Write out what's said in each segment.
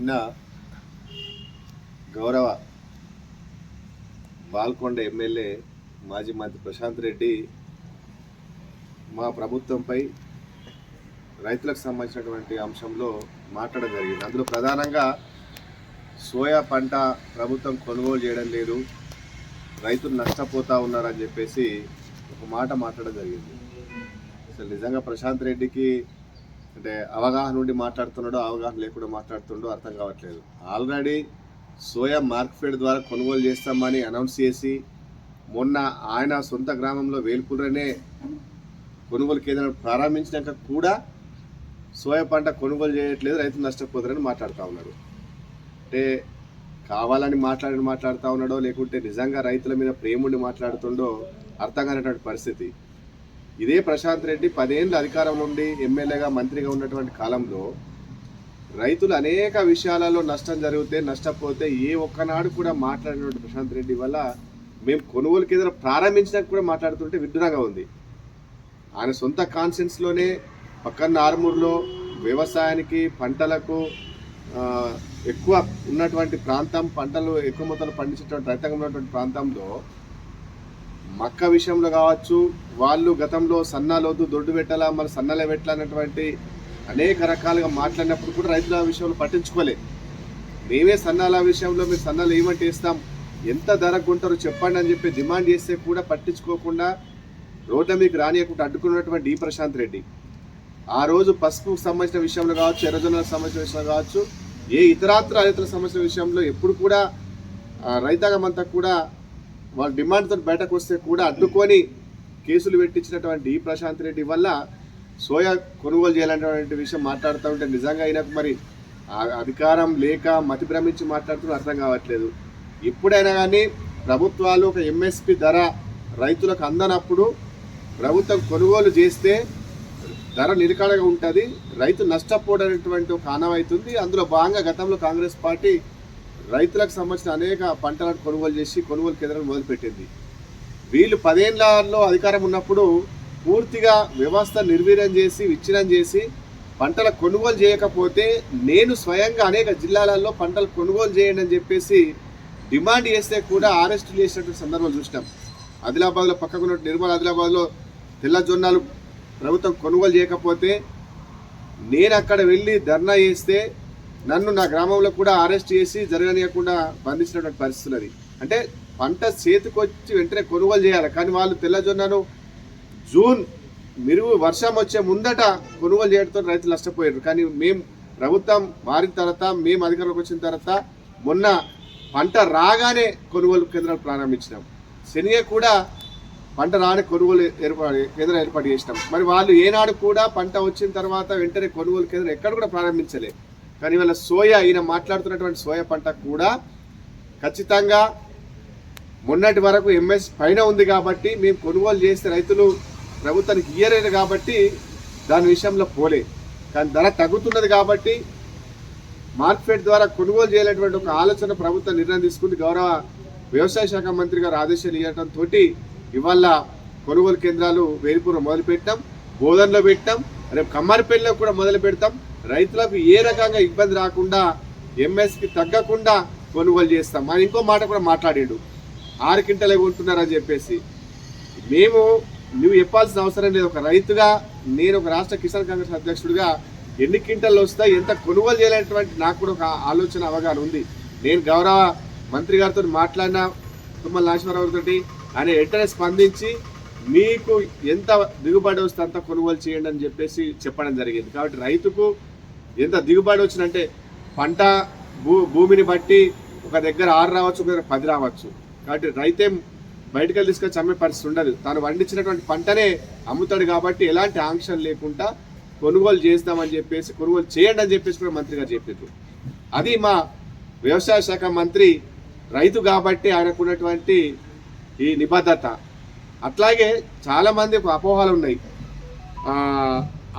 నిన్న గౌరవ బాల్కొండ ఎమ్మెల్యే మాజీ మంత్రి ప్రశాంత్ రెడ్డి మా ప్రభుత్వంపై రైతులకు సంబంధించినటువంటి అంశంలో మాట్లాడడం జరిగింది. అందులో ప్రధానంగా సోయా పంట ప్రభుత్వం కొనుగోలు చేయడం లేదు రైతులు నష్టపోతూ ఉన్నారని చెప్పేసి ఒక మాట మాట్లాడడం జరిగింది. అసలు నిజంగా ప్రశాంత్ రెడ్డికి అంటే అవగాహన నుండి మాట్లాడుతున్నాడో అవగాహన లేకుండా మాట్లాడుతుండో అర్థం కావట్లేదు. ఆల్రెడీ సోయా మార్క్ఫెడ్ ద్వారా కొనుగోలు చేస్తామని అనౌన్స్ చేసి మొన్న ఆయన సొంత గ్రామంలో వేల్పూరనే కొనుగోలు కేంద్రం ప్రారంభించినాక కూడా సోయా పంట కొనుగోలు చేయట్లేదు రైతులు నష్టపోతారని మాట్లాడుతూ ఉన్నాడు అంటే కావాలని మాట్లాడి మాట్లాడుతూ ఉన్నాడో లేకుంటే నిజంగా రైతుల మీద ప్రేముండి మాట్లాడుతుండో అర్థం కానటువంటి పరిస్థితి. ఇదే ప్రశాంత్ రెడ్డి పదేళ్ళు అధికారంలో ఉండి ఎమ్మెల్యేగా మంత్రిగా ఉన్నటువంటి కాలంలో రైతులు అనేక విషయాలలో నష్టం జరిగితే నష్టపోతే ఏ ఒక్కనాడు కూడా మాట్లాడినటువంటి ప్రశాంత్ రెడ్డి వల్ల మేము కొనుగోలు కేంద్రం ప్రారంభించినాక కూడా మాట్లాడుతుంటే విడ్డూరంగా ఉంది. ఆయన సొంత కాన్సెన్స్లోనే పక్కన ఆర్మూర్లో వ్యవసాయానికి పంటలకు ఎక్కువ ఉన్నటువంటి ప్రాంతం పంటలు ఎక్కువ మొత్తంలో పండించేటువంటి రైతాంగం ఉన్నటువంటి ప్రాంతంలో మక్క విషయంలో కావచ్చు వాళ్ళు గతంలో సన్నాలొద్దు దొడ్డు పెట్టాలా మరి సన్నలే పెట్టాలన్నటువంటి అనేక రకాలుగా మాట్లాడినప్పుడు కూడా రైతుల విషయంలో పట్టించుకోలే. మేమే సన్నాల విషయంలో మీరు సన్నాలు ఏమంటే ఇస్తాం ఎంత ధర కొంటారో చెప్పండి అని చెప్పి డిమాండ్ చేస్తే కూడా పట్టించుకోకుండా రోడ్ల మీకు రానియకుండా అడ్డుకున్నటువంటి డి ప్రశాంత్ రెడ్డి. ఆ రోజు పసుపుకు సంబంధించిన విషయంలో కావచ్చు ఎర్రజొన్నలకు సంబంధించిన విషయంలో కావచ్చు ఏ ఇతరాత్ర రైతుల సమస్య విషయంలో ఎప్పుడు కూడా రైతాంగం అంతా కూడా వాళ్ళ డిమాండ్తో బయటకు వస్తే కూడా అడ్డుకొని కేసులు పెట్టించినటువంటి ఈ ప్రశాంత్ రెడ్డి వల్ల సోయా కొనుగోలు చేయాలనేటువంటి విషయం మాట్లాడుతూ ఉంటే నిజంగా ఆయనకు మరి అధికారం లేక మతి భ్రమించి మాట్లాడుతున్న అర్థం కావట్లేదు. ఎప్పుడైనా కానీ ప్రభుత్వాలు ఒక ఎంఎస్పి ధర రైతులకు అందనప్పుడు ప్రభుత్వం కొనుగోలు చేస్తే ధర నిలకడగా ఉంటుంది రైతు నష్టపోవడనేటువంటి ఒక ఆనవైతుంది అందులో భాగంగా గతంలో కాంగ్రెస్ పార్టీ రైతులకు సంబంధించిన అనేక పంటలను కొనుగోలు చేసి కొనుగోలు కేంద్రాలు మొదలుపెట్టింది. వీళ్ళు పదేళ్ళలో అధికారం ఉన్నప్పుడు పూర్తిగా వ్యవస్థ నిర్వీర్యం చేసి విచ్ఛిన్నం చేసి పంటల కొనుగోలు చేయకపోతే నేను స్వయంగా అనేక జిల్లాలలో పంటలు కొనుగోలు చేయండి అని చెప్పేసి డిమాండ్ చేస్తే కూడా అరెస్ట్ చేసినటువంటి సందర్భం చూసినాం. ఆదిలాబాద్లో పక్కకున్న నిర్మల్ ఆదిలాబాద్లో తెల్లజొన్నాలు ప్రభుత్వం కొనుగోలు చేయకపోతే నేను అక్కడ వెళ్ళి ధర్నా చేస్తే నన్ను నా గ్రామంలో కూడా అరెస్ట్ చేసి జరగనీయకుండా బంధించినటువంటి పరిస్థితులు అది. అంటే పంట చేతికొచ్చి వెంటనే కొనుగోలు చేయాలి. కానీ వాళ్ళు తెల్లజొన్నను జూన్ మెరుగు వర్షం వచ్చే ముందట కొనుగోలు చేయడంతో రైతులు నష్టపోయారు. కానీ మేము ప్రభుత్వం మారిన తర్వాత మేము అధికారంలోకి వచ్చిన తర్వాత మొన్న పంట రాగానే కొనుగోలు కేంద్రాలు ప్రారంభించినాం. శనియ కూడా పంట రాని కొనుగోలు ఏర్పాటు కేంద్రం ఏర్పాటు చేసినాం. మరి వాళ్ళు ఏనాడు కూడా పంట వచ్చిన తర్వాత వెంటనే కొనుగోలు కేంద్రం ఎక్కడ కూడా ప్రారంభించలేదు కానీ వాళ్ళ సోయా ఈయన మాట్లాడుతున్నటువంటి సోయా పంట కూడా ఖచ్చితంగా మొన్నటి వరకు ఎంఎస్ పైన ఉంది కాబట్టి మేము కొనుగోలు చేస్తే రైతులు ప్రభుత్వానికి ఇయ్యలేదు కాబట్టి దాని విషయంలో పోలే. కానీ ధర తగ్గుతున్నది కాబట్టి మార్కెట్ ద్వారా కొనుగోలు చేయలేటువంటి ఒక ఆలోచన ప్రభుత్వం నిర్ణయం తీసుకుంది. గౌరవ వ్యవసాయ శాఖ మంత్రి గారు ఆదేశాలు ఇవ్వడంతో ఇవాళ కొనుగోలు కేంద్రాలు వేలిపూర్ మొదలు పెట్టాం బోధనలో పెట్టాం రేపు కమ్మారిపల్లిలో కూడా మొదలు పెడతాం రైతులకు ఏ రకంగా ఇబ్బంది రాకుండా ఎంఎస్కి తగ్గకుండా కొనుగోలు చేస్తాం. మరి ఇంకో మాట కూడా మాట్లాడాడు. ఆరు కింటలే కొంటున్నారని చెప్పేసి. మేము నువ్వు చెప్పాల్సిన అవసరం లేదు. ఒక రైతుగా నేను ఒక రాష్ట్ర కిసాన్ కాంగ్రెస్ అధ్యక్షుడిగా ఎన్ని క్వింటలు వస్తాయి ఎంత కొనుగోలు చేయాలనేటువంటి నాకు కూడా ఒక ఆలోచన అవగాహన ఉంది. నేను గౌరవ మంత్రి గారితో మాట్లాడిన తుమ్మల నాగేశ్వరరావు తోటి ఆయన వెంటనే స్పందించి మీకు ఎంత దిగుబడి వస్తే అంత కొనుగోలు చేయండి అని చెప్పేసి చెప్పడం జరిగింది. కాబట్టి రైతుకు ఎంత దిగుబడి వచ్చిందంటే పంట భూ భూమిని బట్టి ఒక దగ్గర ఆరు రావచ్చు ఒక దగ్గర పది రావచ్చు. కాబట్టి రైతే బయటకు వెళ్ళి తీసుకొచ్చి అమ్మే పరిస్థితి ఉండదు. తాను పండించినటువంటి పంటనే అమ్ముతాడు కాబట్టి ఎలాంటి ఆంక్షలు లేకుండా కొనుగోలు చేస్తామని చెప్పేసి కొనుగోలు చేయండి అని చెప్పేసి కూడా మంత్రి గారు చెప్పారు. అది మా వ్యవసాయ శాఖ మంత్రి రైతు కాబట్టి ఆయనకున్నటువంటి ఈ నిబద్ధత. అట్లాగే చాలామంది అపోహలు ఉన్నాయి.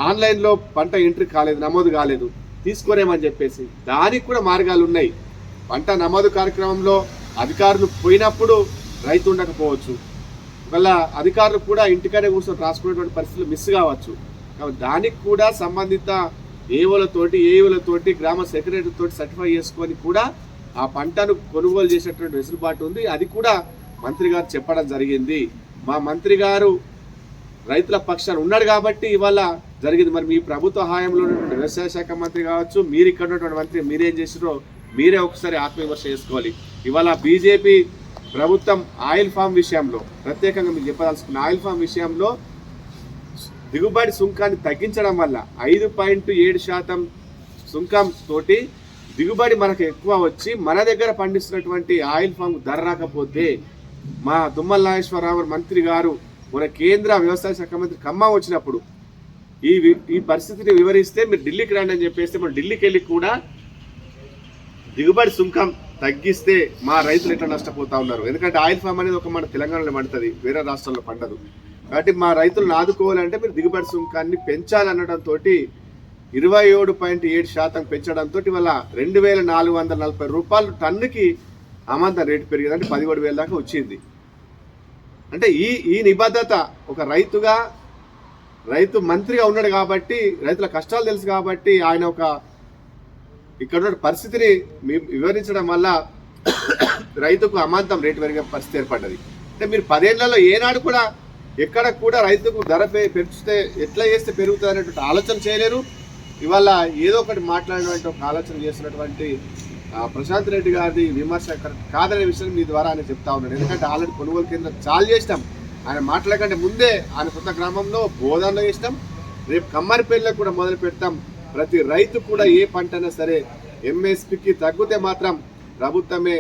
ఆన్లైన్లో పంట ఎంట్రీ కాలేదు నమోదు కాలేదు తీసుకోరేమని చెప్పేసి దానికి కూడా మార్గాలు ఉన్నాయి. పంట నమోదు కార్యక్రమంలో అధికారులు పోయినప్పుడు రైతు ఉండకపోవచ్చు. ఒకవేళ అధికారులు కూడా ఇంటికాడే కూర్చొని రాసుకునేటువంటి పరిస్థితులు మిస్ కావచ్చు. కాబట్టి దానికి కూడా సంబంధిత ఏఓలతోటి ఏఓలతోటి గ్రామ సెక్రటరీతో సర్టిఫై చేసుకొని కూడా ఆ పంటను కొనుగోలు చేసేటువంటి వెసులుబాటు ఉంది. అది కూడా మంత్రి గారు చెప్పడం జరిగింది. మా మంత్రి గారు రైతుల పక్షాన ఉన్నాడు కాబట్టి ఇవాళ జరిగింది. మరి మీ ప్రభుత్వ హాయంలో ఉన్నటువంటి వ్యవసాయ శాఖ మంత్రి కావచ్చు మీరు ఇక్కడ ఉన్నటువంటి మంత్రి మీరేం చేసిరో మీరే ఒకసారి ఆత్మవిమర్శ చేసుకోవాలి. ఇవాళ బీజేపీ ప్రభుత్వం ఆయిల్ ఫామ్ విషయంలో ప్రత్యేకంగా మీకు చెప్పదలుచుకున్న ఆయిల్ ఫామ్ విషయంలో దిగుబడి సుంకాన్ని తగ్గించడం వల్ల ఐదు పాయింట్ ఏడు శాతం సుంకం తోటి దిగుబడి మనకు ఎక్కువ వచ్చి మన దగ్గర పండిస్తున్నటువంటి ఆయిల్ ఫామ్ ధర రాకపోతే మా తుమ్మల నాగేశ్వరరావు మంత్రి గారు మన కేంద్ర వ్యవసాయ శాఖ మంత్రి ఖమ్మం వచ్చినప్పుడు ఈ వి- ఈ పరిస్థితిని వివరిస్తే మీరు ఢిల్లీకి రండి అని చెప్పేస్తే మనం ఢిల్లీకి వెళ్ళి కూడా దిగుబడి సుంకం తగ్గిస్తే మా రైతులు ఎట్లా నష్టపోతా ఉన్నారు. ఎందుకంటే ఆయిల్ ఫామ్ అనేది ఒక మన తెలంగాణలో పండుతుంది వేరే రాష్ట్రాల్లో పండదు. కాబట్టి మా రైతులను ఆదుకోవాలంటే మీరు దిగుబడి సుంకాన్ని పెంచాలనడంతో ఇరవై ఏడు పాయింట్ ఏడు శాతం పెంచడంతో వల్ల రెండు వేల నాలుగు వందల నలభై రూపాయలు టన్నుకి అమాంతం రేటు పెరిగింది అంటే పదిహేడు వేల దాకా వచ్చింది. అంటే ఈ ఈ నిబద్ధత ఒక రైతుగా రైతు మంత్రిగా ఉన్నాడు కాబట్టి రైతుల కష్టాలు తెలుసు కాబట్టి ఆయన ఒక ఇక్కడ ఉన్న పరిస్థితిని మీ- వివరించడం వల్ల రైతుకు అమాంతం రేటు పెరిగే పరిస్థితి ఏర్పడ్డది. అంటే మీరు పదేళ్ళలో ఏనాడు కూడా ఎక్కడ కూడా రైతుకు ధర పెంచితే ఎట్లా చేస్తే పెరుగుతుంది అనేటువంటి ఆలోచన చేయలేరు. ఇవాళ ఏదో ఒకటి మాట్లాడినటువంటి ఒక ఆలోచన చేస్తున్నటువంటి ప్రశాంత్ రెడ్డి గారి విమర్శ కాదనే విషయం మీ ద్వారా ఆయన చెప్తా ఉన్నాడు ఎందుకంటే ఆల్రెడీ కొనుగోలు కేంద్రం చాలు చేసినాం. ఆయన మాట్లాడకంటే ముందే ఆయన కొత్త గ్రామంలో బోధనలో చేసినాం. రేపు కమ్మరిపేళ్ళలో కూడా మొదలు పెడతాం. ప్రతి రైతు కూడా ఏ పంట అయినా సరే ఎంఎస్పికి తగ్గితే మాత్రం ప్రభుత్వమే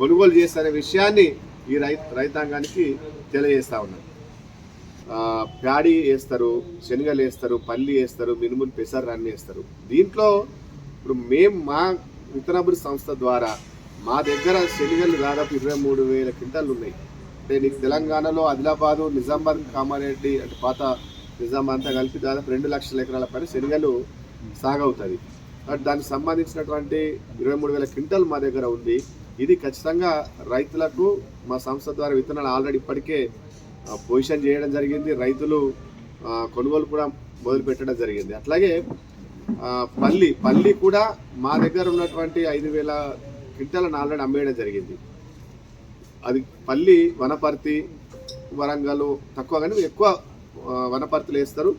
కొనుగోలు చేస్తారనే విషయాన్ని ఈ రైతాంగానికి తెలియజేస్తా ఉన్నాను. ప్యాడీ వేస్తారు శనగలు వేస్తారు పల్లి వేస్తారు మినుములు పెసర్ అన్నీ వేస్తారు. దీంట్లో ఇప్పుడు మేము మా విత్తనాభివృద్ధి సంస్థ ద్వారా మా దగ్గర శనిగలు దాదాపు ఇరవై మూడు వేల క్వింటాలు ఉన్నాయి. అంటే నీకు తెలంగాణలో ఆదిలాబాదు నిజామాబాద్ కామారెడ్డి అంటే పాత నిజామాబాద్ అంతా కలిపి దాదాపు రెండు లక్షల ఎకరాల పైన శనగలు సాగవుతుంది బట్ దానికి సంబంధించినటువంటి ఇరవై మూడు వేల క్వింటాల్ మా దగ్గర ఉంది. ఇది ఖచ్చితంగా రైతులకు మా సంస్థ ద్వారా విత్తనాలు ఆల్రెడీ ఇప్పటికే పొజిషన్ చేయడం జరిగింది. రైతులు కొనుగోలు కూడా మొదలు పెట్టడం జరిగింది. అట్లాగే పల్లి పల్లి కూడా మా దగ్గర ఉన్నటువంటి ఐదు వేల క్వింటాలను ఆల్రెడీ అమ్మేయడం జరిగింది. అది పల్లి వనపర్తి వరంగల్ తక్కువ కానీ ఎక్కువ వనపర్తులు వేస్తారు.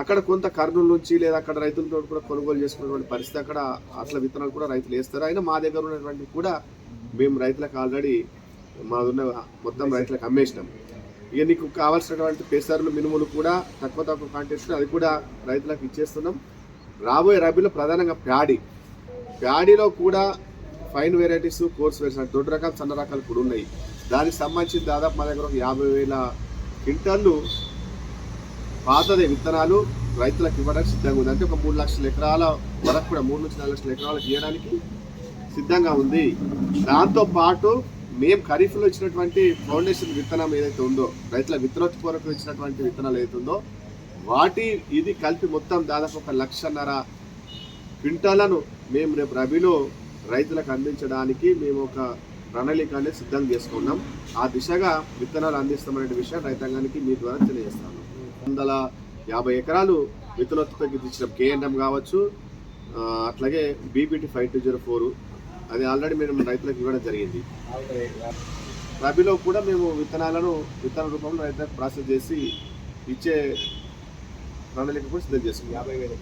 అక్కడ కొంత కర్నూలు నుంచి లేదా అక్కడ రైతులతో కూడా కొనుగోలు చేసుకున్నటువంటి పరిస్థితి అక్కడ అట్లా విత్తనాలు కూడా రైతులు వేస్తారు. అయినా మా దగ్గర ఉన్నటువంటి కూడా మేము రైతులకు ఆల్రెడీ మాదున్న మొత్తం రైతులకు అమ్మేసినాం. ఇక నీకు కావాల్సినటువంటి పెసర్లు మినుములు కూడా తక్కువ తక్కువ కాంటెస్ట్ అది కూడా రైతులకు ఇచ్చేస్తున్నాం. రాబోయే రబీలో ప్రధానంగా ప్యాడీ. ప్యాడీలో కూడా ఫైన్ వెరైటీస్ కోర్స్ వెరైటీస్ దొడ్డు రకాలు సన్న రకాలు కూడా ఉన్నాయి. దానికి సంబంధించి దాదాపు మా దగ్గర ఒక యాభై వేల క్వింటాళ్ళు పాతదే విత్తనాలు రైతులకు ఇవ్వడానికి సిద్ధంగా ఉంది. అంటే ఒక మూడు లక్షల ఎకరాల వరకు కూడా మూడు నుంచి నాలుగు లక్షల ఎకరాలకు ఇవ్వడానికి సిద్ధంగా ఉంది. దాంతో పాటు మేము ఖరీఫ్లో ఇచ్చినటువంటి ఫౌండేషన్ విత్తనం ఏదైతే ఉందో రైతుల విత్తనోత్పూర్వకం కొరకు ఇచ్చినటువంటి విత్తనాలు ఏదైతే ఉందో వాటి ఇది కలిపి మొత్తం దాదాపు ఒక లక్షన్నర క్వింటాలను మేము రేపు రబీలో రైతులకు అందించడానికి మేము ఒక ప్రణాళికని సిద్ధం చేసుకున్నాం. ఆ దిశగా విత్తనాలు అందిస్తామనే విషయం రైతాంగానికి మీ ద్వారా తెలియజేస్తాను. వందల యాభై ఎకరాలు విత్తనోత్పత్తికి ఇచ్చిన కేఎన్ఎం కావచ్చు అట్లాగే BPT five two zero four. అది ఆల్రెడీ మేము రైతులకు ఇవ్వడం జరిగింది. రబీలో కూడా మేము విత్తనాలను విత్తన రూపంలో రైతులకు ప్రాసెస్ చేసి ఇచ్చే ప్రణాళిక కూడా సిద్ధం చేసుకున్నాం యాభై వేల